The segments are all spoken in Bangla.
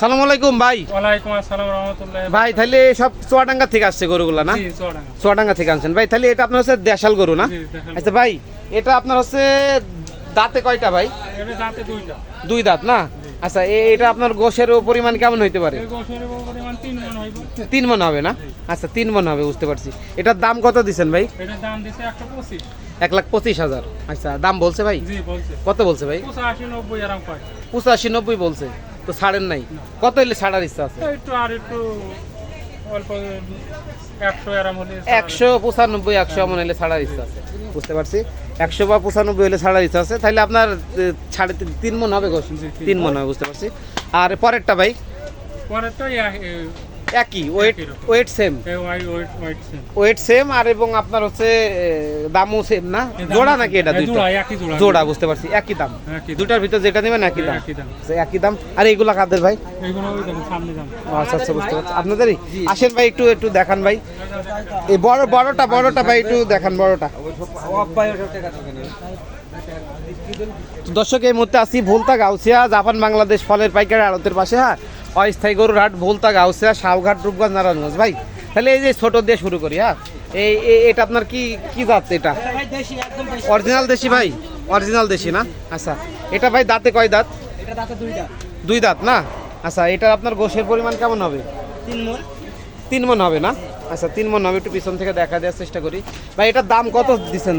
সালাম আলাইকুম ভাই। ওয়ালাইকুম আসসালাম রহমতুল্লাহ। ভাই তাহলে সব চুয়াডাঙ্গা থেকে আসছে গরুগুলা না? চুয়াডাঙ্গা। থেকে আনছেন। ভাই তাহলে এটা আপনার হচ্ছে দেশাল গরু না? আচ্ছা ভাই এটা আপনার হচ্ছে দাঁতে কয়টা ভাই? দুই দাঁত না? আচ্ছা এটা আপনার গোশের পরিমাণ কেমন হইতে পারে? তিন মন হবে না? আচ্ছা তিন মন হবে বুঝতে পারছি। এটার দাম কত দিচ্ছেন ভাই? এক লাখ পঁচিশ হাজার। আচ্ছা দাম বলছে ভাই? কত বলছে ভাই? পঁচাশি নব্বই বলছে। তো ছাড়েন নাই। কত এলে ছাড়ার ইচ্ছা আছে? একটু আর একটু অল্প একশো পঁচানব্বই একশো এমন হলে ছাড়ার ইচ্ছা আছে। বুঝতে পারছি। একশো বা পঁচানব্বই হলে ছাড়ার ইচ্ছা আছে। তাহলে আপনার সাড়ে তিন- মন হবে তিন মন হবে বুঝতে পারছি। আর পরেরটা ভাই? পরেরটা একই wait wait same wait same আর এবং আপনার হচ্ছে দামও সেম না? জোড়া নাকি এটা দুইটা? জোড়া একই জোড়া। বুঝতে পারছি একই দাম। দুটার ভিতর যেটা নেবেন একই দাম। একই দাম। আচ্ছা, আর এইগুলা কাদের ভাই? আচ্ছা আচ্ছা বুঝতে পারছি। আপনাদেরই? আসেন ভাই একটু একটু দেখান ভাই। এই বড় বড়টা বড়টা ভাই একটু দেখান বড়টা। দর্শক এই মুহূর্তে আসি ভুলতা গাউসিয়া জাপান বাংলাদেশ ফলের পাইকারি আড়তের পাশে হ্যাঁ? অস্থায়ী গরুর হাট ভুলতা গাউসিয়া সাউঘাট রূপগঞ্জ নারায়ণগঞ্জ। ভাই তাহলে এই যে ছোট দিয়ে শুরু করি হ্যাঁ? এই এটা আপনার কি কি জাত এটা? অরিজিনাল দেশি ভাই? অরিজিনাল দেশি না? আচ্ছা এটা ভাই দাঁতে কয় দাঁত? দুই দাঁত। না? আচ্ছা এটা আপনার গোশের পরিমাণ কেমন হবে? তিন মন। হবে না? আচ্ছা তিন মন হবে একটু পিছন থেকে দেখা দেওয়ার চেষ্টা করি। ভাই এটার দাম কত দিচ্ছেন?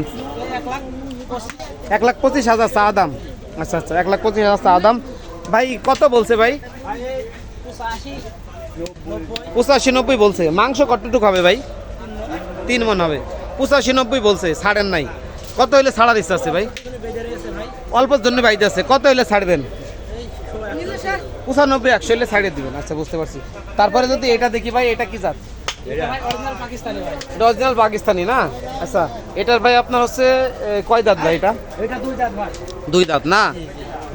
এক লাখ পঁচিশ হাজার চা দাম। আচ্ছা আচ্ছা এক লাখ পঁচিশ হাজার চা দাম। ভাই কত বলছে ভাই? পঁচাশি নব্বই বলছে। মাংস কতটুকু হবে ভাই? তিন মন হবে। পঁচাশি নব্বই বলছে ছাড়েন নাই। কত হইলে ছাড়ার ইচ্ছা আছে ভাই? অল্পর জন্য বাইতে আছে। কত হইলে ছাড়বেন? পঁচানব্বই একশো হইলে ছাড়িয়ে দিবেন। আচ্ছা বুঝতে পারছি। তারপরে যদি এটা দেখি ভাই এটা কি জাত? অরিজিনাল পাকিস্তানি না? আচ্ছা এটার ভাই আপনার হচ্ছে কয় দাঁত ভাই এটা? দুই দাঁত না?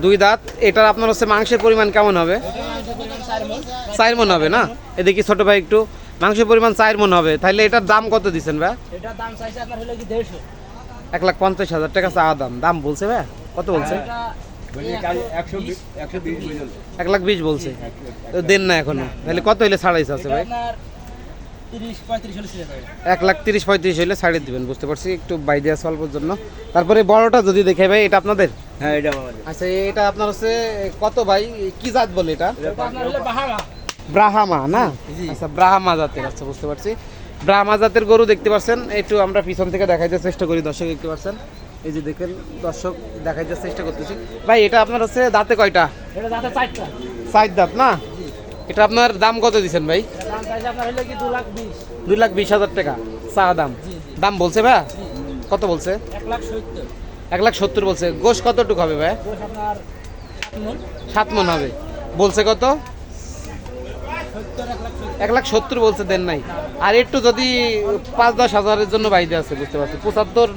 দুই দাঁত। এটার আপনার হচ্ছে মাংসের পরিমাণ কেমন হবে? চার মন হবে না? এদিকে ছোট ভাই একটু মাংসের পরিমাণ চার মন হবে। তাহলে এটার দাম কত দিচ্ছেন ভাই? এটার দাম চাইছে আপনার হলো কি দেড়শো। এক লাখ পঞ্চাশ হাজার টাকা চা দাম। দাম বলছে ভাই? কত বলছে? এক লাখ বিশ বলছে। তো দেন না এখনও। তাহলে কত হইলে ছাড়াইছে আছে ভাই? এক লাখ তিরিশ পঁয়ত্রিশ হইলে ছাড়িয়ে দিবেন বুঝতে পারছি? একটু বাইরে আছে অল্পর জন্য। তারপরে বড়টা যদি দেখে ভাই এটা আপনাদের? হ্যাঁ এটা আচ্ছা এটা আপনার হচ্ছে কত ভাই? কি জাত বলে এটা? হলো ব্রাহামা না? আচ্ছা ব্রাহামা জাতের আচ্ছা বুঝতে পারছি। ব্রাহ্মা জাতের গরু দেখতে পাচ্ছেন একটু আমরা পিছন থেকে দেখাইতে চেষ্টা করি দর্শক দেখতে পাচ্ছেন। এই যে দেখেন দর্শক দেখাইতে চেষ্টা করতেছি। ভাই এটা আপনার হচ্ছে দাঁতে কয়টা? এটা দাঁতে সাইড দাঁত না? এটা আপনার দাম কত দিচ্ছেন ভাই? দুই লাখ বিশ হাজার টাকা চা দাম দাম বলছে ভাই? কত বলছে? এক লাখ সত্তর। বলছে। গোশ কতটুকু হবে ভাই? সাত মন। হবে। বলছে কত? এক লাখ সত্তর বলছে দেন নাই। আর একটু যদি পাঁচ দশ হাজারের জন্য বাইরে আছে বুঝতে পারছি। পঁচাত্তর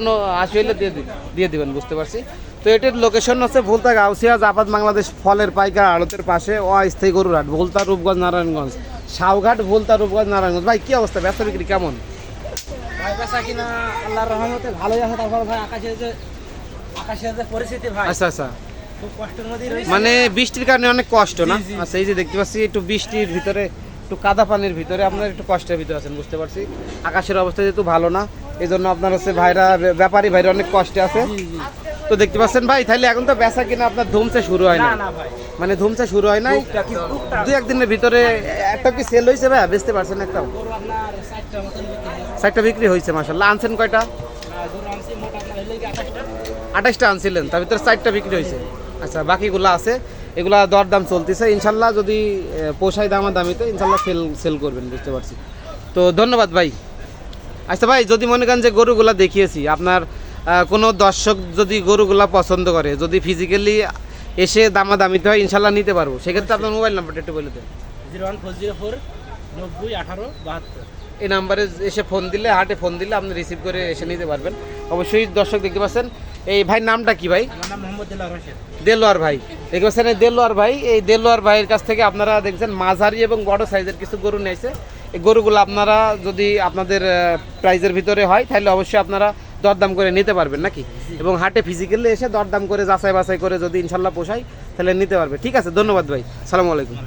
আশি হলে দিয়ে দিয়ে দিবেন বুঝতে পারছি। তো এটার লোকেশন হচ্ছে ভুলতা গাউসিয়া জাপাত বাংলাদেশ ফলের পাইকার আড়তের পাশে অস্থায়ী গরুরহাট ভুলতা রূপগঞ্জ নারায়ণগঞ্জ। সাউঘাট ভুলতা রূপগঞ্জ নারায়ণগঞ্জ। ভাই কি অবস্থা? ব্যবসা বিক্রি কেমন? ভাই পেশা কিনা আল্লাহর রহমতে ভালোই আছে। তারপর ভাই আকাশের যে আকাশের যে পরিস্থিতি ভাই আচ্ছা আচ্ছা। মানে বৃষ্টির কারণে অনেক কষ্ট না। আচ্ছা এই যে দেখতে পাচ্ছি একটু বৃষ্টির ভিতরে একটু কাদা পানির ভিতরে আপনার একটু কষ্টের ভিতরে আছেন বুঝতে পারছি। আকাশের অবস্থা যেহেতু ভালো না এই জন্য আপনার হচ্ছে ভাইরা ব্যাপারী ভাইরা অনেক কষ্টে আছে। তো দেখতে পাচ্ছেন ভাই তাহলে এখন তো বেচা কিনা আপনার ধুমসে শুরু হয় না মানে ধুমসে শুরু হয় নাই। টুকটাক। দু একদিনের ভিতরে একটা কি সেল হয়েছে ভাই? বেচতে পারছেন একটা চারটা বিক্রি হয়েছে সাইটটা বিক্রি হয়েছে মাসাল্লাহ আনছেন কয়টা? আঠাশটা আনছিলেন তার ভিতরে চারটা বিক্রি হয়েছে। আচ্ছা বাকিগুলো আছে। এগুলা দরদাম চলতেছে। ইনশাল্লাহ যদি পোষায় দামা দামিতে ইনশাল্লাহ সেল সেল করবেন বুঝতে পারছি। তো ধন্যবাদ ভাই। আচ্ছা ভাই যদি মনে করেন যে গরুগুলা দেখিয়েছি আপনার কোনো দর্শক যদি গরুগুলা পছন্দ করে যদি ফিজিক্যালি এসে দামা দামিতে হয় ইনশাল্লাহ নিতে পারব। সেক্ষেত্রে আপনার মোবাইল নাম্বারটা একটু বলে দেন। Zero one four zero four নব্বই আঠারো বাহাত্তর। এই নাম্বারে এসে ফোন দিলে হাটে ফোন দিলে আপনি রিসিভ করে এসে নিতে পারবেন। অবশ্যই দর্শক দেখতে পাচ্ছেন এই ভাই নামটা কি ভাই? দেলোয়ার ভাই। দেখতে পাচ্ছেন এই দেলোয়ার ভাই এই দেলোয়ার ভাইয়ের কাছ থেকে আপনারা দেখছেন মাঝারি এবং বড় সাইজের কিছু গরু নিয়েছে এই গরুগুলো আপনারা যদি আপনাদের প্রাইজের ভিতরে হয় তাহলে অবশ্যই আপনারা দরদাম করে নিতে পারবেন নাকি? এবং হাটে ফিজিক্যালি এসে দরদাম করে, যাচাই বাছাই করে যদি ইনশাল্লাহ পোষায়, তাহলে নিতে পারবে। ঠিক আছে, ধন্যবাদ ভাই। সালামু আলাইকুম।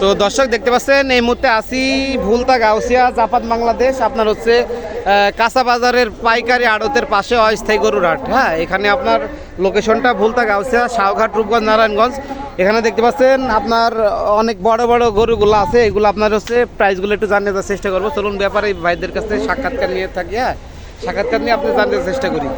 তো দর্শক, দেখতে পাচ্ছেন, এই মুহূর্তে আসি ভুলতা গাউসিয়া, জাপান, বাংলাদেশ। আপনার হচ্ছে কাঁচা বাজারের পাইকারি আড়তের পাশে অস্থায়ী গরুর হাট। হ্যাঁ এখানে আপনার লোকেশনটা ভুলতা গাউসিয়া শাহঘাট রূপগঞ্জ, নারায়ণগঞ্জ। এখানে দেখতে পাচ্ছেন, আপনার অনেক বড় বড় গরুগুলো আছে। এগুলো আপনার হচ্ছে প্রাইসগুলো একটু জানিয়ে দেওয়ার চেষ্টা করব। চলুন, ব্যাপারে ভাইদের কাছ সাক্ষাৎকার নিয়ে থাকি হ্যাঁ। সাক্ষাৎকার নিয়ে আপনি জানতে চেষ্টা করি।